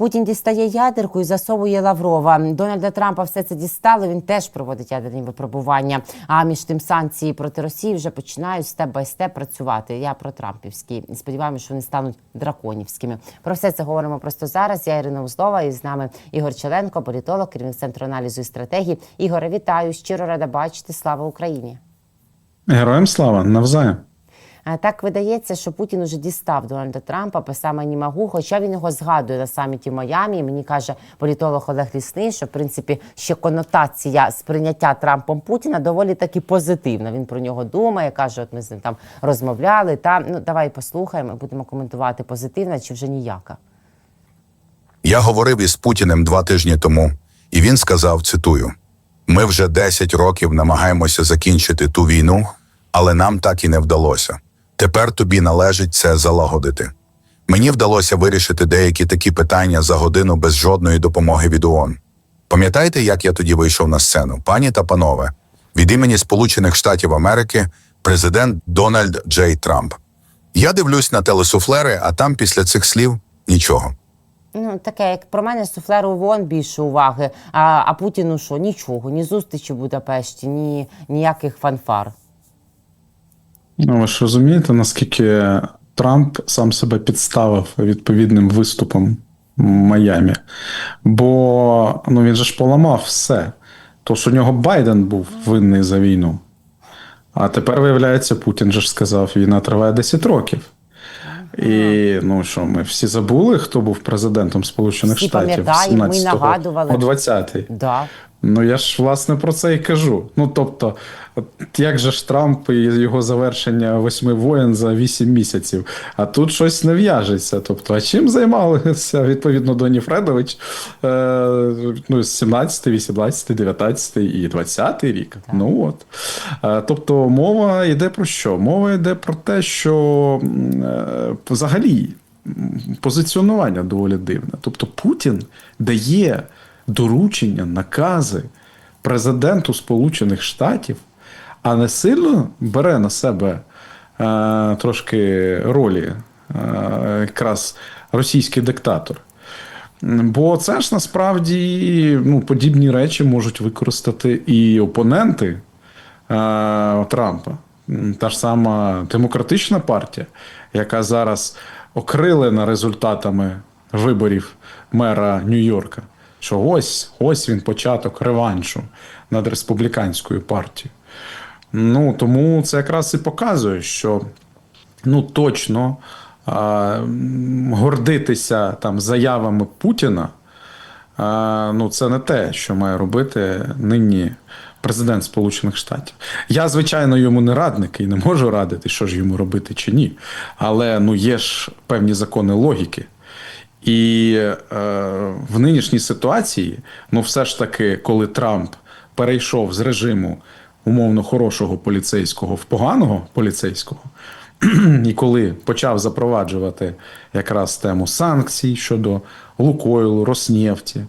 Путін дістає ядерку і засовує Лаврова. Дональда Трампа все це дістало. Він теж проводить ядерні випробування. А між тим санкції проти Росії вже починають степ бай степ працювати. Я про Трампівські. Сподіваємося, що вони стануть драконівськими. Про все це говоримо просто зараз. Я Ірина Узлова і з нами Ігор Челенко, політолог, керівник центру аналізу і стратегії. Ігоре, вітаю! Щиро рада бачити. Слава Україні! Героям слава навзаєм. А Так видається, що Путін уже дістав Дональда Трампа по саме не могу, хоча він його згадує на саміті в Майамі. Мені каже політолог Олег Лісний, що в принципі ще конотація сприйняття Трампом Путіна доволі таки позитивна. Він про нього думає, каже: от ми з ним там розмовляли. Та ну давай послухаємо, будемо коментувати позитивна чи вже ніяка. Я говорив із Путіним два тижні тому, і він сказав: цитую: ми вже 10 років намагаємося закінчити ту війну, але нам так і не вдалося. Тепер тобі належить це залагодити. Мені вдалося вирішити деякі такі питання за годину без жодної допомоги від ООН. Пам'ятаєте, як я тоді вийшов на сцену, пані та панове, від імені Сполучених Штатів Америки, президент Дональд Джей Трамп. Я дивлюсь на телесуфлери, а там після цих слів нічого. Ну таке, як про мене суфлеру ВОН більше уваги. А, а Путіну що? Нічого, ні зустрічі в Будапешті, ні ніяких фанфар. Ну, ви ж розумієте, наскільки Трамп сам себе підставив відповідним виступом в Майамі. Бо ну, він же ж поламав все. Тож у нього Байден був винний за війну. А тепер, виявляється, Путін же ж сказав, війна триває 10 років. І ну що, ми всі забули, хто був президентом Сполучених Всі Штатів пам'ятаємо, ми 17-го нагадували. по 20-й. Да. Ну я ж власне про це і кажу. Ну тобто, от як же ж Трамп і його завершення восьми воєн за вісім місяців, а тут щось не в'яжеться. Тобто, а чим займалися відповідно Доні Фредович е, ну, 17, 18, 19 і 20 рік? Ну от. Е, тобто, мова йде про що? Мова йде про те, що е, взагалі позиціонування доволі дивне. Тобто Путін дає доручення, накази президенту Сполучених Штатів, а не сильно бере на себе е, трошки ролі е, якраз російський диктатор. Бо це ж насправді ну, подібні речі можуть використати і опоненти е, Трампа. Та ж сама демократична партія, яка зараз окрилена результатами виборів мера Нью-Йорка, що ось ось він початок реваншу над республіканською партією. Ну тому це якраз і показує, що ну точно а, гордитися там заявами Путіна. А, ну, це не те, що має робити нині президент Сполучених Штатів. Я, звичайно, йому не радник і не можу радити, що ж йому робити чи ні. Але ну, є ж певні закони логіки. І е, в нинішній ситуації, ну, все ж таки, коли Трамп перейшов з режиму умовно хорошого поліцейського в поганого поліцейського, і коли почав запроваджувати якраз тему санкцій щодо Лукойлу, Роснефті,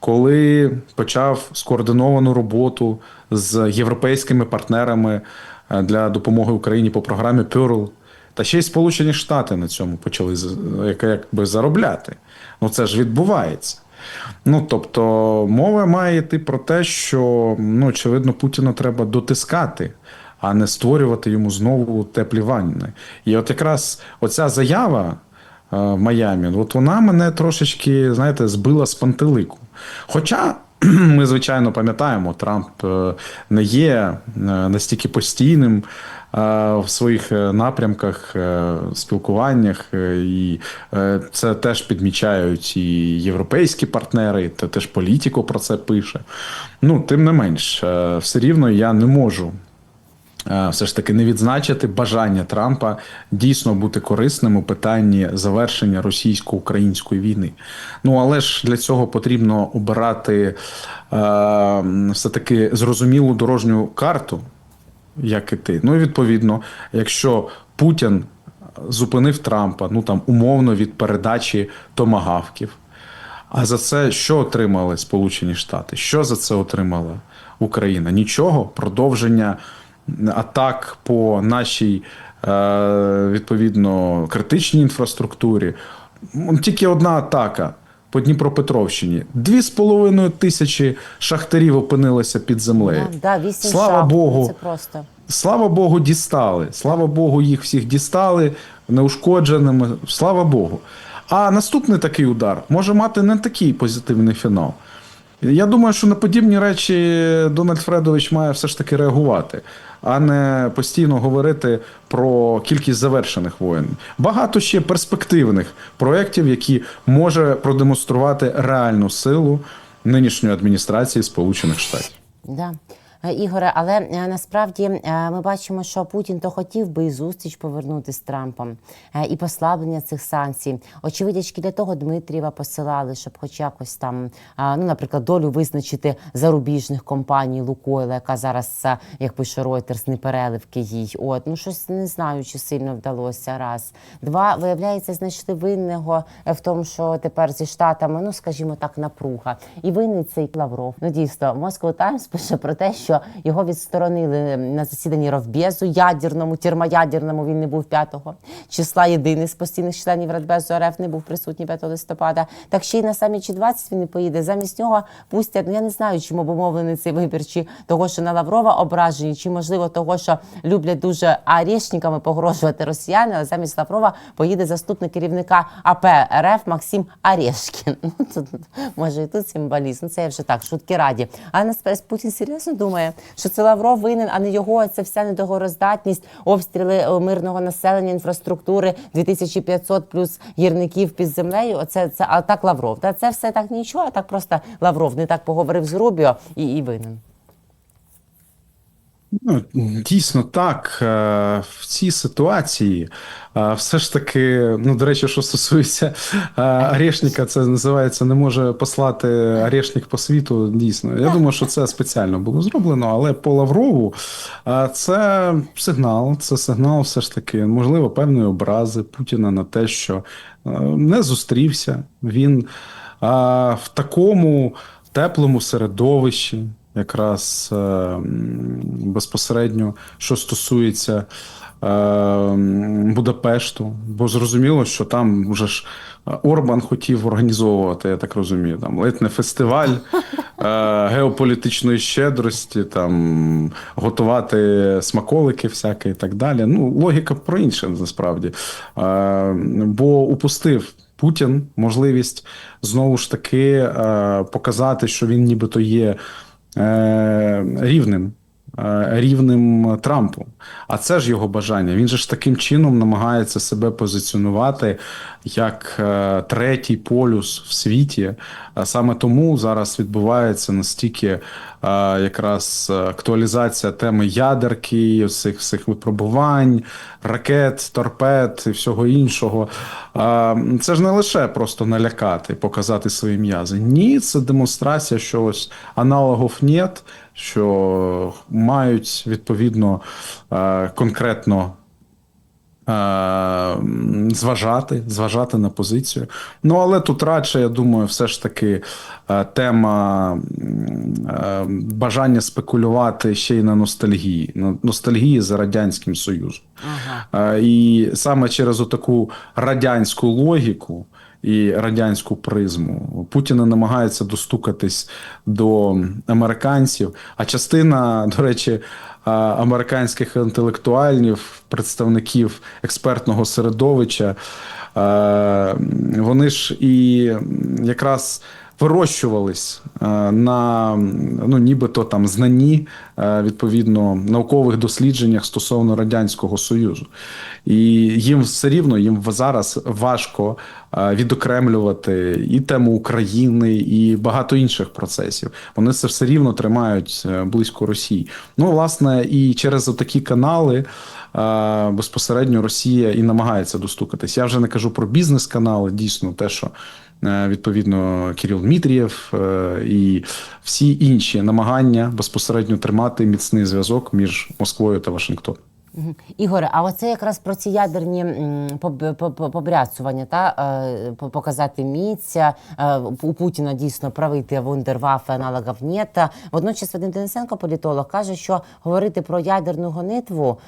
коли почав скоординовану роботу з європейськими партнерами е, для допомоги Україні по програмі Pearl, та ще й Сполучені Штати на цьому почали якби заробляти. Ну це ж відбувається. Ну тобто, мова має йти про те, що ну, очевидно, Путіна треба дотискати, а не створювати йому знову теплі ванни. І от якраз оця заява е, в Майамі, от вона мене трошечки, знаєте, збила з пантелику. Хоча. Ми, звичайно, пам'ятаємо, Трамп е, не є е, настільки постійним е, в своїх е, напрямках, е, спілкуваннях, е, і е, це теж підмічають і європейські партнери, та теж політико про це пише. Ну, тим не менш, е, все рівно я не можу е, все ж таки не відзначити бажання Трампа дійсно бути корисним у питанні завершення російсько-української війни. Ну але ж для цього потрібно обирати е, все таки зрозумілу дорожню карту, як іти. Ну і відповідно, якщо Путін зупинив Трампа, ну там умовно від передачі томагавків. А за це що отримали Сполучені Штати? Що за це отримала Україна? Нічого, продовження атак по нашій е, відповідно критичній інфраструктурі. Тільки одна атака по Дніпропетровщині. Дві з половиною тисячі шахтарів опинилися під землею. Да, да, Слава шахт. Богу. Ну, Це просто. Слава Богу, дістали. Слава Богу, їх всіх дістали неушкодженими. Слава Богу. А наступний такий удар може мати не такий позитивний фінал. Я думаю, що на подібні речі Дональд Фредович має все ж таки реагувати, а не постійно говорити про кількість завершених воєн. Багато ще перспективних проєктів, які може продемонструвати реальну силу нинішньої адміністрації Сполучених Штатів. Да. Ігоре, але е, насправді е, ми бачимо, що Путін то хотів би і зустріч повернути з Трампом, е, і послаблення цих санкцій. Очевидячки для того Дмитрієва посилали, щоб хоч якось там, ну, наприклад, долю визначити зарубіжних компаній Лукойла, яка зараз, як пише Reuters, не переливки їй. От ну щось не знаю, чи сильно вдалося. Раз два виявляється, знайшли винного в тому, що тепер зі штатами, ну скажімо так, напруга. І винний цей Лавров. Ну дійсно, Moscow Times пише про те, що його відсторонили на засіданні Ровбезу ядерному, термоядерному. Він не був 5 числа. Єдиний з постійних членів Радбезу РФ не був присутній 5 листопада. Так ще й на самі чи 20 він не поїде. Замість нього пустять. Ну я не знаю, чим обумовлений цей вибір, чи того, що на Лаврова ображені, чи можливо того, що люблять дуже арешниками погрожувати росіяни, але замість Лаврова поїде заступник керівника АП РФ Максим Арешкін. Ну тут може і тут символізм. Ну, Це я вже так, шутки раді. А насправді Путін серйозно думає, що це Лавров винен, а не його. Це вся недогороздатність, обстріли е, мирного населення, інфраструктури, 2500 плюс гірників під землею. Оце це а так Лавров. Та це все так нічого, а так просто Лавров не так поговорив з Рубіо і, і винен. Ну, дійсно так. Е, В цій ситуації е, все ж таки, ну, до речі, що стосується е, Арешника, це називається не може послати Арешник по світу. Дійсно, я думаю, що це спеціально було зроблено, але по Лаврову це сигнал, це сигнал, все ж таки, можливо, певної образи Путіна на те, що не зустрівся. Він в такому теплому середовищі якраз е, безпосередньо, що стосується е, Будапешту, бо зрозуміло, що там вже ж е, Орбан хотів організовувати, я так розумію, там ледь не фестиваль е, геополітичної щедрості, там готувати смаколики всякі і так далі. Ну, логіка про інше насправді. Е, бо упустив Путін можливість знову ж таки показати, що він нібито є е, рівним. Е, Рівним Трампу, а це ж його бажання. Він же ж таким чином намагається себе позиціонувати як е, третій полюс в світі. А саме тому зараз відбувається настільки е, якраз актуалізація теми ядерки, цих всіх випробувань, ракет, торпед і всього іншого. Е, Це ж не лише просто налякати, показати свої м'язи. Ні, це демонстрація, що ось аналогів нет, що мають відповідно е, конкретно е, зважати, зважати на позицію. Ну, але тут радше, я думаю, все ж таки е, тема бажання спекулювати ще й на ностальгії, на ностальгії за Радянським Союзом. Ага. І саме через отаку радянську логіку і радянську призму Путіна намагається достукатись до американців. А частина, до речі, е, американських інтелектуальнів, представників експертного середовища, е, вони ж і якраз вирощувались е, на ну, нібито там знанні е, відповідно наукових дослідженнях стосовно радянського союзу, і їм все рівно їм зараз важко е, відокремлювати і тему України, і багато інших процесів. Вони це все рівно тримають близько Росії. Ну, власне, і через такі канали. Безпосередньо Росія і намагається достукатись. Я вже не кажу про бізнес-канали, дійсно, те, що відповідно Кирил Дмитрієв е, і всі інші намагання безпосередньо тримати міцний зв'язок між Москвою та Вашингтоном. Ігоре, а оце якраз про ці ядерні побряцування, та е, показати міця. Е, у Путіна дійсно правий те вундерваффе, аналогів нєта. Водночас Вадим Денисенко, політолог, каже, що говорити про ядерну гонитву,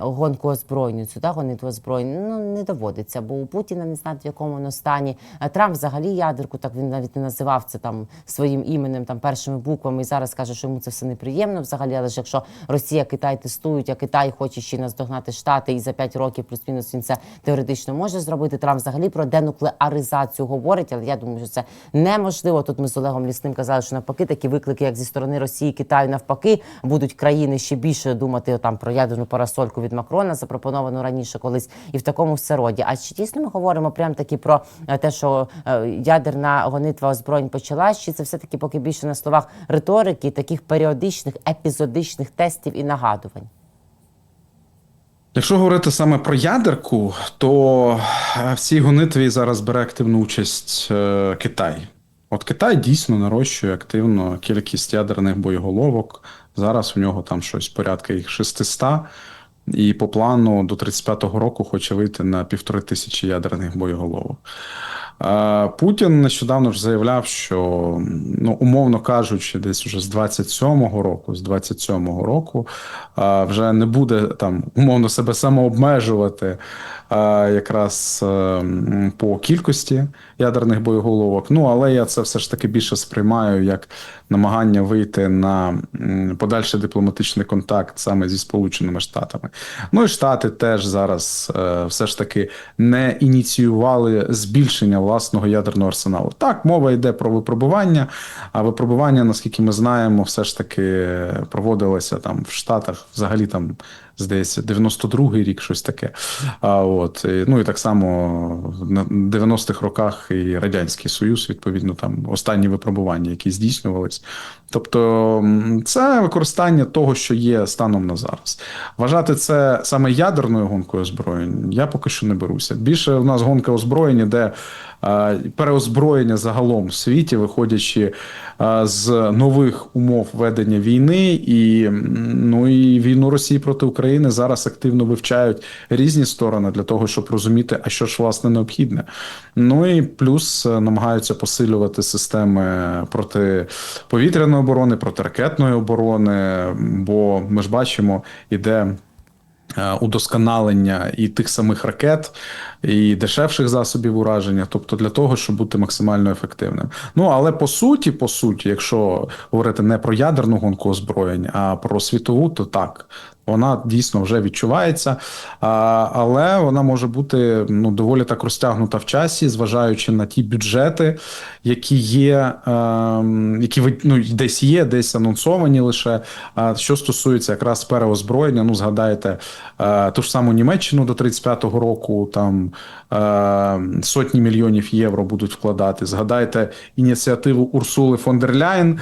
гонку озброєнню, цю та гонитву озброєння, ну не доводиться, бо у Путіна не знати в якому воно стані. Е, Трамп взагалі ядерку, так він навіть не називав це там своїм іменем, там першими буквами, і зараз каже, що йому це все неприємно взагалі. Але ж якщо Росія, Китай тестують, а Китай хоче ще наздогнати Штати, і за 5 років плюс-мінус він це теоретично може зробити. Трамп взагалі про денуклеаризацію говорить, але я думаю, що це неможливо. Тут ми з Олегом Лісним казали, що навпаки такі виклики, як зі сторони Росії, Китаю, навпаки, будуть країни ще більше думати там про ядерну парасольку від Макрона, запропоновану раніше колись, і в такому все роді. А чи дійсно ми говоримо прям таки про е, те, що е, ядерна гонитва озброєнь почалась, чи це все таки поки більше на словах риторики, таких періодичних епізодичних тестів і нагадувань? Якщо говорити саме про ядерку, то е, в цій гонитві зараз бере активну участь е, Китай. От Китай дійсно нарощує активно кількість ядерних боєголовок. Зараз у нього там щось порядка їх 600, і по плану до 35-го року хоче вийти на півтори тисячі ядерних боєголовок. Путін нещодавно ж заявляв, що ну умовно кажучи, десь вже з 27-го року, з 27-го року вже не буде там умовно себе самообмежувати якраз е, по кількості ядерних боєголовок. Ну але я це все ж таки більше сприймаю як намагання вийти на подальший дипломатичний контакт саме зі Сполученими Штатами. Ну і Штати теж зараз е, все ж таки не ініціювали збільшення власного ядерного арсеналу. Так, мова йде про випробування, а випробування, наскільки ми знаємо, все ж таки проводилося там в Штатах, взагалі там. Здається, 92-й рік, щось таке. А от ну і так само на 90-х роках і Радянський Союз, відповідно, там останні випробування, які здійснювались. Тобто, це використання того, що є станом на зараз. Вважати це саме ядерною гонкою озброєнь, я поки що не беруся. Більше в нас гонка озброєння, де переозброєння загалом в світі, виходячи з нових умов ведення війни, і ну і війну Росії проти України зараз активно вивчають різні сторони для того, щоб розуміти, а що ж власне необхідне. Ну і плюс е, намагаються посилювати системи протиповітряної оборони, протиракетної оборони. Бо ми ж бачимо, іде. е, Удосконалення і тих самих ракет, і дешевших засобів ураження, тобто для того, щоб бути максимально ефективним. Ну але по суті, по суті, якщо говорити не про ядерну гонку озброєнь, а про світову, то так. Вона дійсно вже відчувається, але вона може бути ну доволі так розтягнута в часі, зважаючи на ті бюджети, які є, ем, які ну, десь є, десь анонсовані лише. Що стосується якраз переозброєння, ну згадайте е, ту ж саму Німеччину до 35-го року, там сотні мільйонів євро будуть вкладати. Згадайте ініціативу Урсули фон дер Ляєн.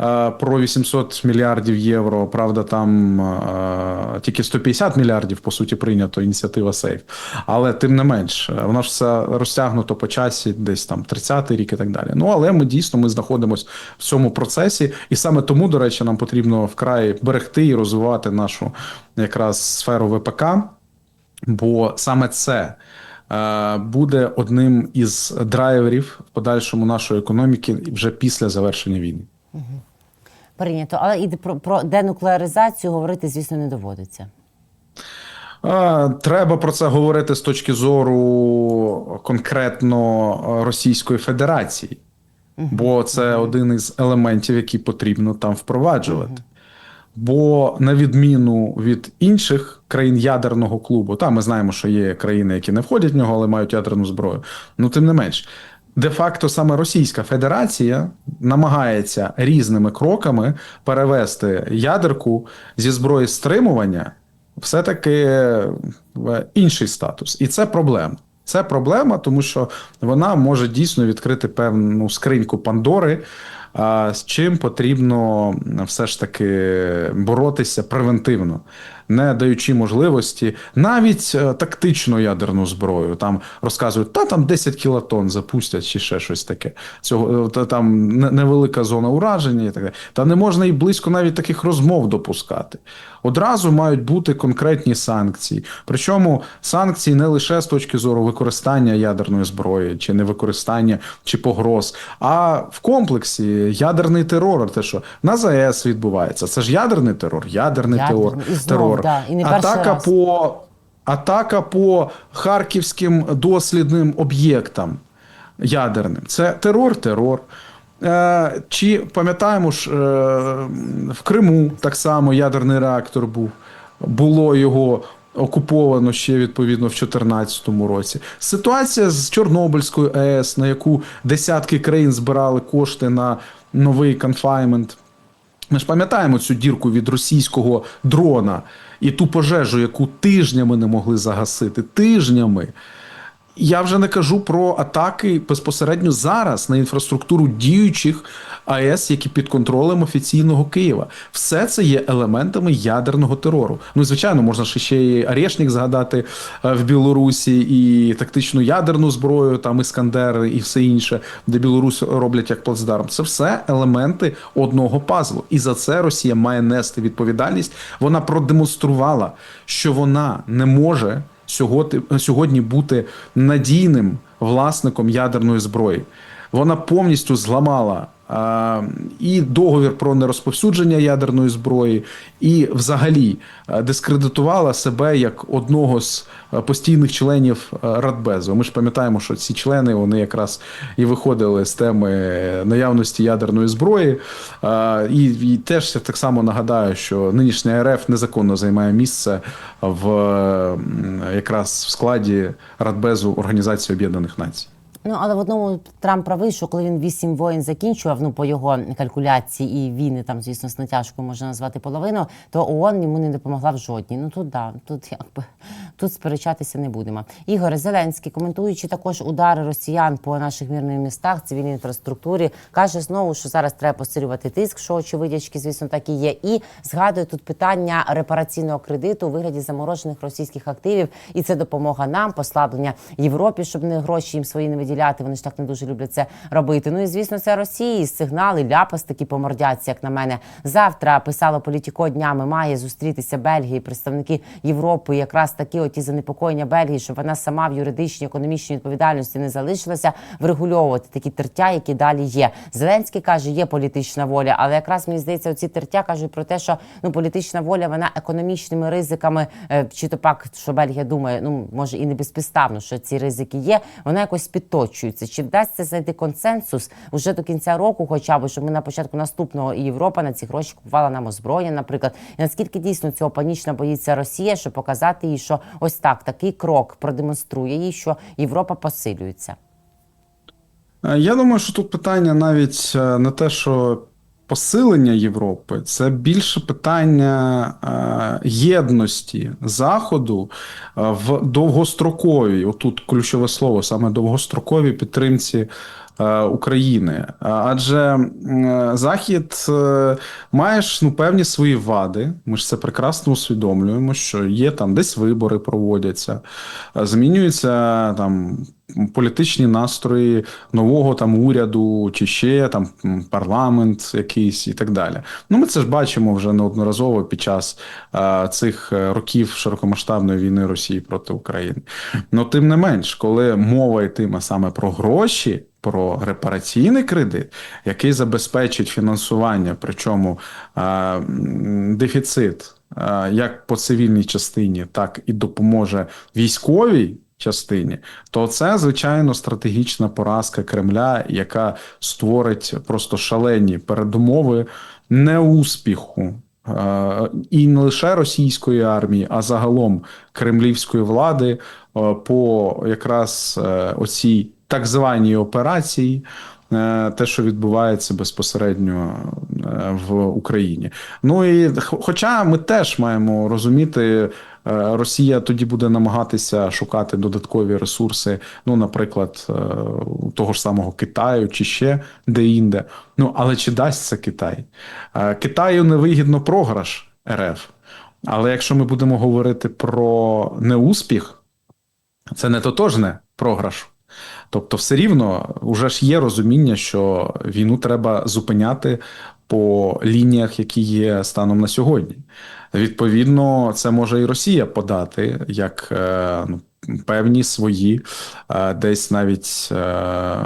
е, Про 800 мільярдів євро. Правда, там е, тільки 150 мільярдів по суті прийнято ініціатива Сейф. Але тим не менш, е, воно ж все розтягнуто по часі, десь там 30-й рік і так далі. Ну але ми дійсно ми знаходимося в цьому процесі, і саме тому, до речі, нам потрібно вкрай берегти і розвивати нашу якраз сферу ВПК, бо саме це. Е, Буде одним із драйверів в подальшому нашої економіки вже після завершення війни. Прийнято, але і про, про денуклеаризацію говорити, звісно, не доводиться. Треба про це говорити з точки зору конкретно е, Російської Федерації, бо це один із елементів, які потрібно там впроваджувати. Бо на відміну від інших країн ядерного клубу, та ми знаємо, що є країни, які не входять в нього, але мають ядерну зброю. Ну тим не менш, де-факто саме Російська Федерація намагається різними кроками перевести ядерку зі зброї стримування все-таки в інший статус. І це проблема. Це проблема, тому що вона може дійсно відкрити певну скриньку Пандори, з чим потрібно все ж таки боротися превентивно. Не даючи можливості навіть е, тактичну ядерну зброю. Там розказують, та там 10 кілотон запустять чи ще щось таке. Цього е, та там невелика зона ураження і так. Та не можна і близько навіть таких розмов допускати. Одразу мають бути конкретні санкції. Причому санкції не лише з точки зору використання ядерної зброї, чи не використання, чи погроз, а в комплексі ядерний терор. Те, що на ЗАЕС відбувається, це ж ядерний терор, ядерний, Ядерний. терор. Терор. да, і не Атака раз. по атака по харківським дослідним об'єктам ядерним. Це терор, терор. Е, чи пам'ятаємо ж, е, в Криму так само ядерний реактор був. Було його окуповано ще відповідно в 2014 році. Ситуація з Чорнобильською АЕС, на яку десятки країн збирали кошти на новий конфаймент. Ми ж пам'ятаємо цю дірку від російського дрона і ту пожежу, яку тижнями не могли загасити. Тижнями. Я вже не кажу про атаки безпосередньо зараз на інфраструктуру діючих АЕС, які під контролем офіційного Києва. Все це є елементами ядерного терору. Ну звичайно, можна ще і Арешник згадати е, в Білорусі, і тактичну ядерну зброю, там іскандери і все інше, де Білорусь роблять як плацдарм. Це все елементи одного пазлу. І за це Росія має нести відповідальність. Вона продемонструвала, що вона не може сьогодні бути надійним власником ядерної зброї. Вона повністю зламала і договір про нерозповсюдження ядерної зброї, і взагалі дискредитувала себе як одного з постійних членів Радбезу. Ми ж пам'ятаємо, що ці члени вони якраз і виходили з теми наявності ядерної зброї. І, і теж я так само нагадаю, що нинішня РФ незаконно займає місце в якраз в складі Радбезу Організації Об'єднаних Націй. Ну але в одному Трамп правий, що коли він вісім воєн закінчував, ну по його калькуляції і війни, там звісно з натяжкою можна назвати половину, то ООН йому не допомогла в жодній. Ну тут да, тут якби тут сперечатися не будемо. Ігор Зеленський, коментуючи також удари росіян по наших мирних містах, цивільній інфраструктурі, каже знову, що зараз треба посилювати тиск, що очевидячки, звісно, так і є. І згадує тут питання репараційного кредиту у вигляді заморожених російських активів, і це допомога нам, послаблення Європі, щоб не гроші їм свої не виділяти. Вони ж так не дуже люблять це робити. Ну і звісно, це Росії сигнали, ляпас такі помордяться, як на мене. Завтра писало політіко днями. Має зустрітися Бельгії, представники Європи, якраз такі оті занепокоєння Бельгії, щоб вона сама в юридичній економічній відповідальності не залишилася врегульовувати такі тертя, які далі є. Зеленський каже, є політична воля, але якраз мені здається, оці тертя кажуть про те, що ну політична воля вона економічними ризиками, е, чи то пак, що Бельгія думає, ну може і не безпідставно, що ці ризики є. Вона якось підточується. Чи вдасться знайти консенсус уже до кінця року, хоча б щоб ми на початку наступного і Європа на ці гроші купувала нам озброєння, наприклад, і наскільки дійсно цього панічно боїться Росія, щоб показати їй, що ось так такий крок продемонструє їй, що Європа посилюється. Е, Я думаю, що тут питання навіть не те, що посилення Європи, це більше питання е, єдності Заходу е, в довгостроковій, отут ключове слово, саме довгостроковій підтримці. е, України, адже Захід має ж ну, певні свої вади. Ми ж це прекрасно усвідомлюємо, що є там десь вибори проводяться, змінюються там політичні настрої нового там уряду, чи ще там парламент якийсь і так далі. Ну, ми це ж бачимо вже неодноразово під час е, цих е, років широкомасштабної війни Росії проти України. Ну, тим не менш, коли мова йтиме саме про гроші. Про репараційний кредит, який забезпечить фінансування, причому е, дефіцит е, як по цивільній частині, так і допоможе військовій частині, то це звичайно стратегічна поразка Кремля, яка створить просто шалені передумови неуспіху. е, І не лише російської армії, а загалом кремлівської влади е, по якраз е, оцій так званій операції, те, що відбувається безпосередньо е, в Україні. Ну і хоча ми теж маємо розуміти, е, Росія тоді буде намагатися шукати додаткові ресурси, ну, наприклад, е, того ж самого Китаю чи ще де-інде. Ну, але чи дасть це Китай? Е, Китаю невигідно програш РФ. Але якщо ми будемо говорити про неуспіх, це не тотожне програш. Тобто, все рівно вже ж є розуміння, що війну треба зупиняти по лініях, які є станом на сьогодні. Відповідно, це може і Росія подати як е, ну, певні свої е, десь навіть е,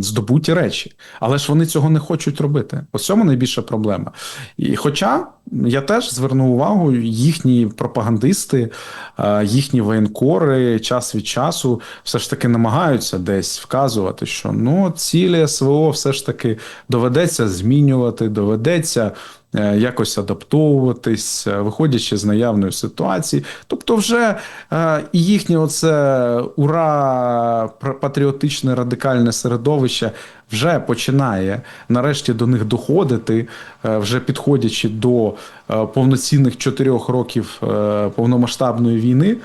здобуті речі. Але ж вони цього не хочуть робити. Ось цьому найбільша проблема. І хоча я теж звернув увагу, їхні пропагандисти, е, їхні воєнкори час від часу все ж таки намагаються десь вказувати, що ну цілі СВО все ж таки доведеться змінювати, доведеться. Е, Якось адаптовуватись, е, виходячи з наявної ситуації. Тобто, вже е, і їхнє оце ура патріотичне радикальне середовище вже починає нарешті до них доходити, вже підходячи до повноцінних чотирьох років повномасштабної війни,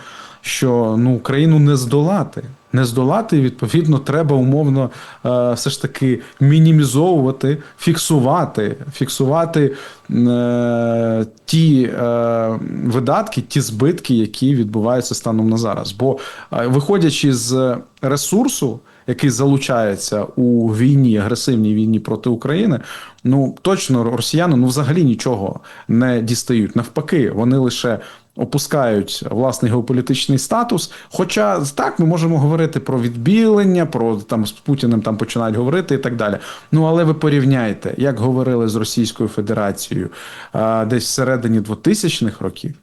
що ну Україну не здолати. Не здолати, відповідно, треба умовно е, все ж таки мінімізовувати, фіксувати, фіксувати е, ті е, видатки, ті збитки, які відбуваються станом на зараз. Бо виходячи з ресурсу, який залучається у війні, агресивній війні проти України, ну точно росіяни ну взагалі нічого не дістають. Навпаки, вони лише опускають власний геополітичний статус. Хоча так ми можемо говорити про відбілення, про там з Путіним там починають говорити і так далі. Ну але ви порівняйте, як говорили з Російською Федерацією а, десь всередині 2000-х років,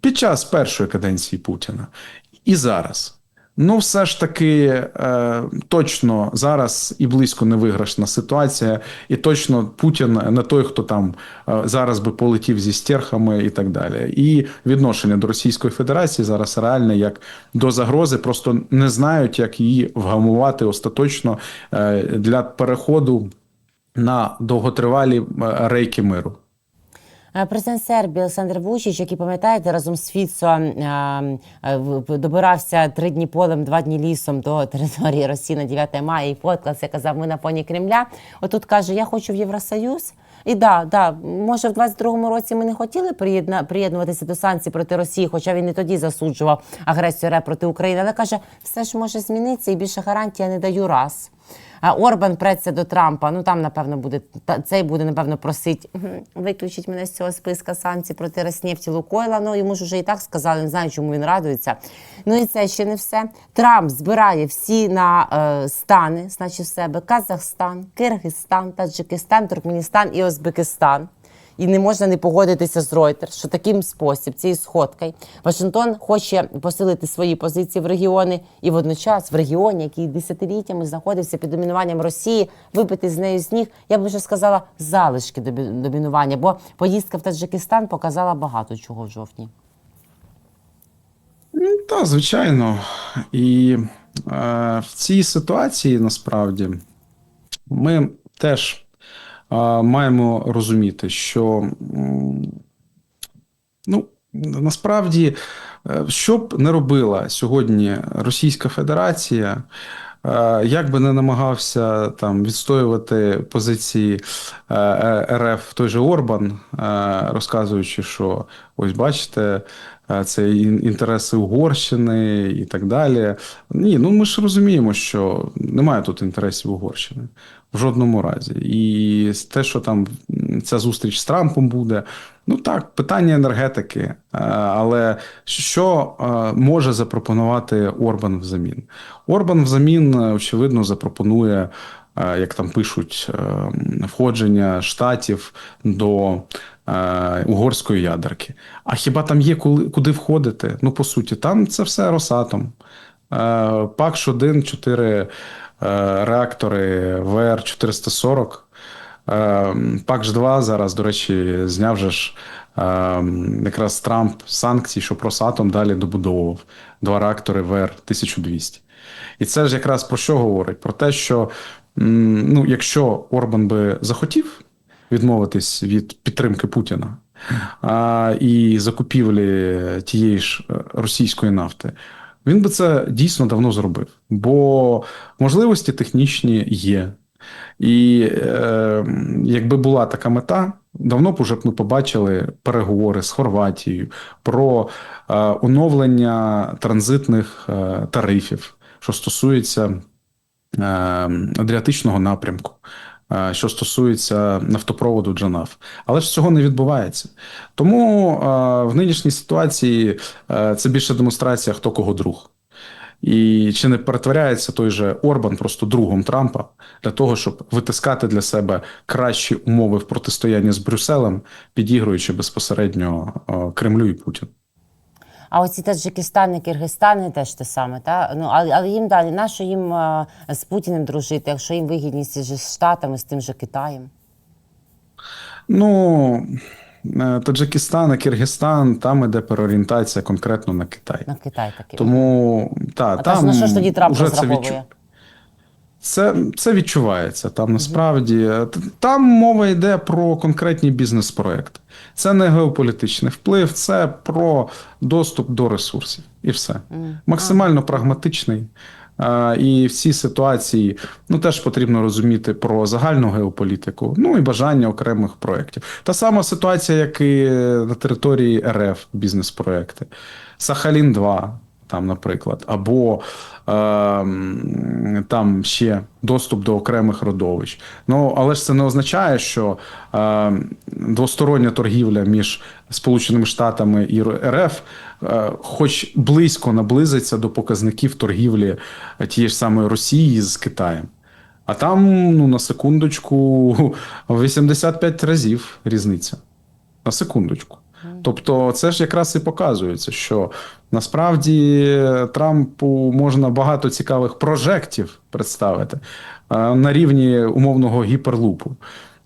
під час першої каденції Путіна і зараз. Ну, все ж таки, е, точно зараз і близько не виграшна ситуація, і точно Путін не той, хто там е, зараз би полетів зі стерхами і так далі. І відношення до Російської Федерації зараз реальне як до загрози, просто не знають, як її вгамувати остаточно е, для переходу на довготривалі е, рейки миру. Е, Президент Сербії Олександр Вучич, який пам'ятаєте, разом з Фіцо е, е, добирався три дні полем, два дні лісом до території Росії на 9 мая і фоткався, казав, ми на фоні Кремля. Отут каже, я хочу в Євросоюз. І да, да, може, в 22-му році ми не хотіли приєдна, приєднуватися до санкцій проти Росії, хоча він і тоді засуджував агресію РФ проти України. Але каже, все ж може змінитися, і більше гарантій я не даю раз. Орбан преться до Трампа. Ну там, напевно, буде та- цей буде, напевно, просить виключить мене з цього списка санкцій проти Роснефті Лукойла. Ну йому ж вже і так сказали, не знаю, чому він радується. Ну і це ще не все. Трамп збирає всі на е, стани, значить, в себе Казахстан, Киргизстан, Таджикистан, Туркменістан і Озбекистан. І не можна не погодитися з Reuters, що таким спосіб, цією сходкою, Вашингтон хоче посилити свої позиції в регіони і водночас в регіоні, який десятиліттями знаходився під домінуванням Росії, вибити з нею сніг, я б вже сказала, залишки домі- домінування. Бо поїздка в Таджикистан показала багато чого в жовтні. Ну, Та, звичайно. І е, в цій ситуації насправді ми теж маємо розуміти, що ну, насправді, е, що б не робила сьогодні Російська Федерація, е, як би не намагався там відстоювати позиції е, РФ той же Орбан, розказуючи, що ось бачите, це інтереси Угорщини і так далі. Ні, ну ми ж розуміємо, що немає тут інтересів Угорщини в жодному разі. І те, що там ця зустріч з Трампом буде. Ну так, питання енергетики, е, але що е, може запропонувати Орбан взамін? Орбан взамін, е, очевидно, запропонує, як там пишуть, входження штатів до угорської ядерки. А хіба там є куди входити? Ну, по суті, там це все Росатом. ПАКШ 1 чотири е, реактори ВР 440 Ем, ПАКШ 2 зараз, до речі, зняв же ж ем, якраз Трамп санкції, що Росатом далі добудовував два реактори ВР 1200. І це ж якраз про що говорить? Про те, що ну, якщо Орбан би захотів відмовитись від підтримки Путіна а, і закупівлі тієї ж е, російської нафти, він би це дійсно давно зробив, бо можливості технічні є. І е, якби була така мета Давно б уже ми побачили переговори з Хорватією про е, оновлення транзитних е, тарифів, що стосується е, Адріатичного напрямку, що стосується нафтопроводу Джанаф. Але ж цього не відбувається. Тому е, в нинішній ситуації е, це більше демонстрація, хто кого друг. І чи не перетворяється той же Орбан просто другом Трампа для того, щоб витискати для себе кращі умови в протистоянні з Брюсселем, підігруючи безпосередньо е, Кремлю і Путіну? А оці Таджикистани, Киргизстани теж те саме, та? Ну, але, але їм далі, нащо їм а, з Путіним дружити, якщо їм вигідність з Штатами, з тим же Китаєм? Ну, Таджикистан і Киргизстан, там іде переорієнтація конкретно на Китай. На Китай таки. Тому та, а там там, на що ж тоді Трамп це розраховує? відчу... Це, це відчувається там насправді. Там мова йде про конкретні бізнес-проекти. Це не геополітичний вплив, це про доступ до ресурсів. І все. Максимально прагматичний. І в цій ситуації ну, теж потрібно розуміти про загальну геополітику, ну і бажання окремих проєктів. Та сама ситуація, як і на території РФ бізнес-проекти. Сахалін 2 там, наприклад, або там ще доступ до окремих родовищ. Ну, але ж це не означає, що е, двостороння торгівля між Сполученими Штатами і РФ, е, хоч близько наблизиться до показників торгівлі тієї ж самої Росії з Китаєм. А там, ну, на секундочку, 85 разів різниця. На секундочку. Тобто, це ж якраз і показується, що насправді Трампу можна багато цікавих прожектів представити е, на рівні умовного гіперлупу.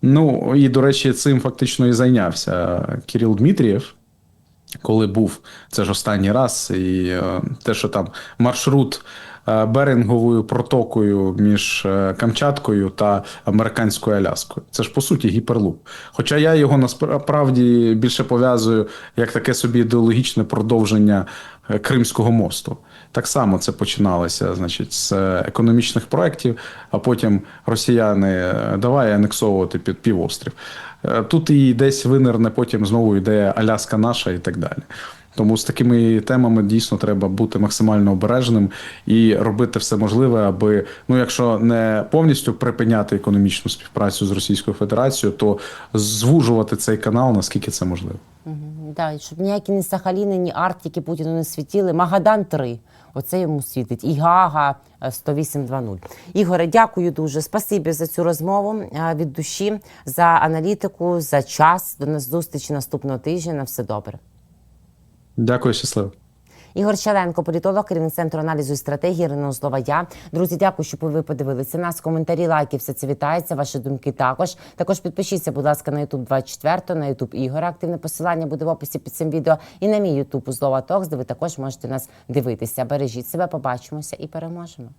Ну і до речі, цим фактично і зайнявся Кирил Дмитрієв, коли був це ж останній раз, і е, те, що там маршрут Беринговою протокою між е, Камчаткою та американською Аляскою. Це ж по суті гіперлуп. Хоча я його насправді більше пов'язую як таке собі ідеологічне продовження е, Кримського мосту. Так само це починалося, значить, з економічних проєктів, а потім росіяни е, давай анексовувати під півострів. Е, Тут і десь винирне потім знову ідея Аляска наша і так далі. Тому з такими темами дійсно треба бути максимально обережним і робити все можливе, аби ну, якщо не повністю припиняти економічну співпрацю з Російською Федерацією, то звужувати цей канал наскільки це можливо. Мгм, Да, щоб ніякі ні Сахаліни, ні Арктики Путіну не світіли. Магадан 3. Оце йому світить. І Гага е, 108.2.0. Ігоре, дякую дуже. Спасибі за цю розмову е, від душі, за аналітику, за час. До нас зустрічі наступного тижня. На все добре. Дякую, щасливо. Ігор Шаленко, політолог, керівник центру аналізу і стратегії Рено слова. Я друзі, дякую, що ви подивилися нас. Коментарі, лайки, все це вітається. Ваші думки також. Також підпишіться, будь ласка, на YouTube 24, на YouTube Ігора. Активне посилання буде в описі під цим відео. І на мій YouTube Злова Токс, де ви також можете нас дивитися. Бережіть себе, побачимося і переможемо.